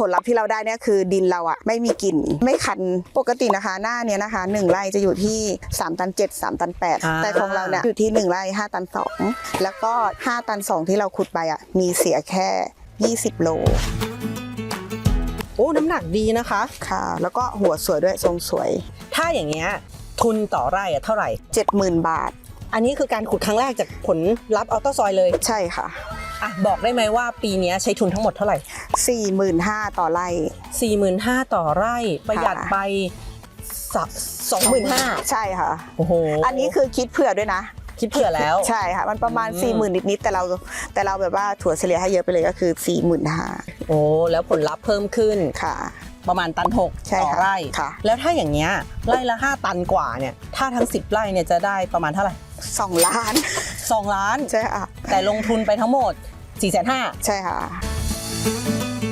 ผลลัพธ์ที่เราได้เนี่ยคือดินเราอะไม่มีกลิ่นไม่คันปกตินะคะ หน้าเนี้ยนะคะ1ไร่จะอยู่ที่ 3 ตัน 7 3 ตันอ่า8แต่ของเราเนี่ยอยู่ที่ 1 ไร่ 5 ตัน 2 แล้วก็ 5 ตัน 2 ที่เราขุดไปอะมีเสียแค่ 20 โลโอ้น้ำหนักดีนะคะ ค่ะ แล้วก็หัวสวยด้วยทรงสวย ถ้าอย่างเงี้ยทุนต่อไร่อะเท่าไหร่ 70,000 บาท อันนี้คือการขุดครั้งแรกจากผลลัพธ์ออโต้ซอยเลย ใช่ค่ะ อะบอกได้ไหมว่าปีเนี้ยใช้ทุนทั้งหมดเท่าไหร่ 45,000ต่อไร่ 45,000ต่อไร่ประหยัดไปสองหมื่นห้าใช่ค่ะโอ้โหอันนี้คือคิดเผื่อด้วยนะ คิดเผื่อแล้วใช่ค่ะมันประมาณอืม4 0,000นิดๆแต่เราแต่เราแบบว่าถั่วเฉลี่ยให้เยอะไปเลยก็คือ45,000โอ้แล้วผลลัพธ์เพิ่มขึ้นค่ะ ประมาณตันหกใช่ต่อค่ะไร่ค่ะแล้วถ้าอย่างเงี้ยไร่ละ 5 ตันกว่าเนี่ยถ้าทั้ง 10 ไร่เนี่ยจะได้ประมาณเท่าไหร่ 2 ล้าน 2 ล้าน ใช่ค่ะ แต่ลงทุนไปทั้งหมด 4 5 0 0 0ใช่ค่ะ0